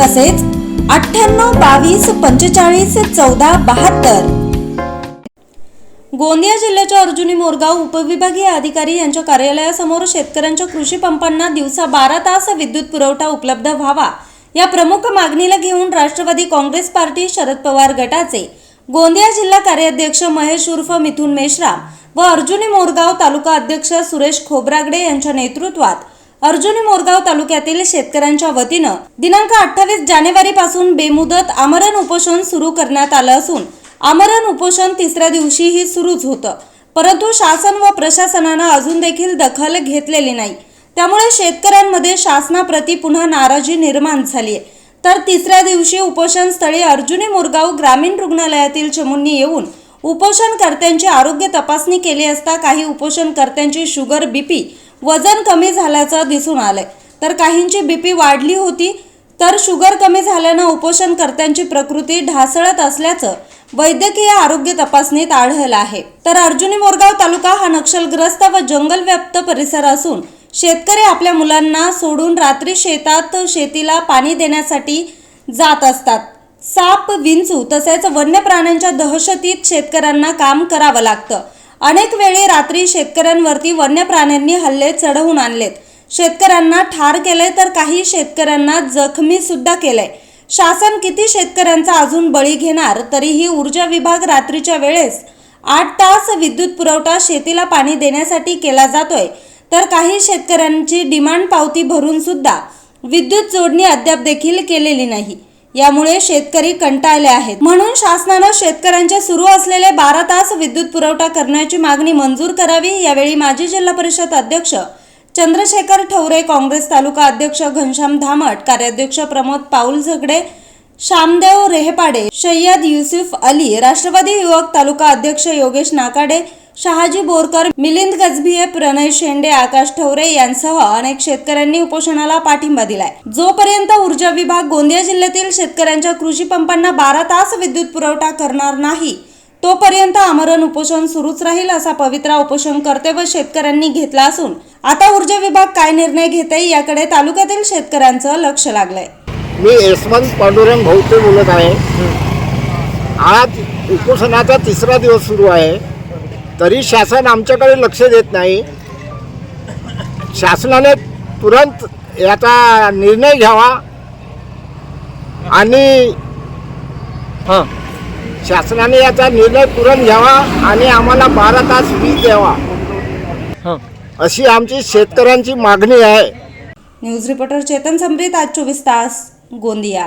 तसेच अठ्ठ्याण्णव बावीस पंचेचाळीस चौदा बहात्तर. गोंदिया जिल्ह्याच्या अर्जुनी मोरगाव उपविभागीय अधिकारी यांच्या कार्यालयासमोर शेतकऱ्यांच्या कृषी पंपांना दिवसा बारा तास विद्युत पुरवठा उपलब्ध व्हावा या प्रमुख मागणीला घेऊन राष्ट्रवादी काँग्रेस पार्टी शरद पवार गटाचे गोंदिया जिल्हा कार्याध्यक्ष महेश उर्फ मिथुन मेश्राम व अर्जुनी मोरगाव तालुका अध्यक्ष सुरेश खोब्रागडे यांच्या नेतृत्वात अर्जुनी मोरगाव तालुक्यातील शेतकऱ्यांच्या वतीनं दिनांक अठ्ठावीस जानेवारी पासून बेमुदत आमरण उपोषण सुरू करण्यात आलं असून आमरण उपोषण तिसऱ्या दिवशीही सुरूच होतं. परंतु शासन व प्रशासनानं अजून देखील दखल घेतलेली नाही. त्यामुळे शेतकऱ्यांमध्ये शासनाप्रती पुन्हा नाराजी निर्माण झाली आहे तर तिसऱ्या दिवशी उपोषण स्थळी अर्जुनी मोरगाव ग्रामीण रुग्णालयातील चमूंनी येऊन उपोषणकर्त्यांची आरोग्य तपासणी केली असता काही उपोषणकर्त्यांची शुगर बीपी वजन कमी झाल्याचं दिसून आलंय. तर काहींची बीपी वाढली होती तर शुगर कमी झाल्यानं उपोषणकर्त्यांची प्रकृती ढासळत असल्याचं वैद्यकीय आरोग्य तपासणीत आढळलं आहे. तर अर्जुनी मोरगाव तालुका हा नक्षलग्रस्त व जंगलव्याप्त परिसर असून शेतकरी आपल्या मुलांना सोडून रात्री शेतात शेतीला पाणी देण्यासाठी जात असतात. साप विंचू तसेच वन्य प्राण्यांच्या दहशतीत शेतकऱ्यांना काम करावं लागतं. अनेक वेळी रात्री शेतकऱ्यांवरती वन्य प्राण्यांनी हल्ले चढवून आणलेत. शेतकऱ्यांना ठार केलंय तर काही शेतकऱ्यांना जखमी सुद्धा केलंय. शासन किती शेतकऱ्यांचा अजून बळी घेणार तरीही ऊर्जा विभाग रात्रीच्या वेळेस आठ तास विद्युत पुरवठा शेतीला पाणी देण्यासाठी केला जातोय. तर काही शेतकऱ्यांची डिमांड पावती भरून सुद्धा विद्युत जोडणी अद्याप देखील केलेली नाही. यामुळे शेतकरी कंटाळले आहेत. म्हणून शासनानं शेतकऱ्यांचे सुरू असलेले बारा तास विद्युत पुरवठा करण्याची मागणी मंजूर करावी यावेळी माजी जिल्हा परिषद अध्यक्ष चंद्रशेखर ठवरे काँग्रेस तालुका अध्यक्ष घनश्याम धामट कार्याध्यक्ष प्रमोद पाऊल झगडे श्यामदेव रेहपाडे सय्यद युसुफ अली राष्ट्रवादी युवक तालुका अध्यक्ष योगेश नाकाडे शहाजी बोरकर मिलिंद गजभिये प्रणय शेंडे आकाश ठवरे यांसह अनेक शेतकऱ्यांनी उपोषणाला पाठिंबा दिलाय. जोपर्यंत ऊर्जा विभाग गोंदिया जिल्ह्यातील शेतकऱ्यांच्या कृषी पंपांना बारा तास विद्युत पुरवठा करणार नाही तोपर्यंत आमरण उपोषण सुरूच राहील असा पवित्रा उपोषण करते व शेतकऱ्यांनी घेतला असून आता ऊर्जा विभाग काय निर्णय घेते याकडे तालुक्यातील शेतकऱ्यांचं लक्ष लागलंय. मी यशवंत पांडुरंग भाऊते बोलत आहे. आज उपोषणाचा तिसरा दिवस सुरू आहे. तरी शासन आमच्याकडे लक्ष देत नाही. शासनाने तुरंत याचा निर्णय घ्यावा. आणि हां शासनाने याचा निर्णय तुरंत घ्यावा आणि आम्हाला बारा तास वीज द्यावा. अशी आमची शेतकऱ्यांची मागणी आहे. न्यूज रिपोर्टर चेतन समरीत आज चोवीस तास गोंदिया.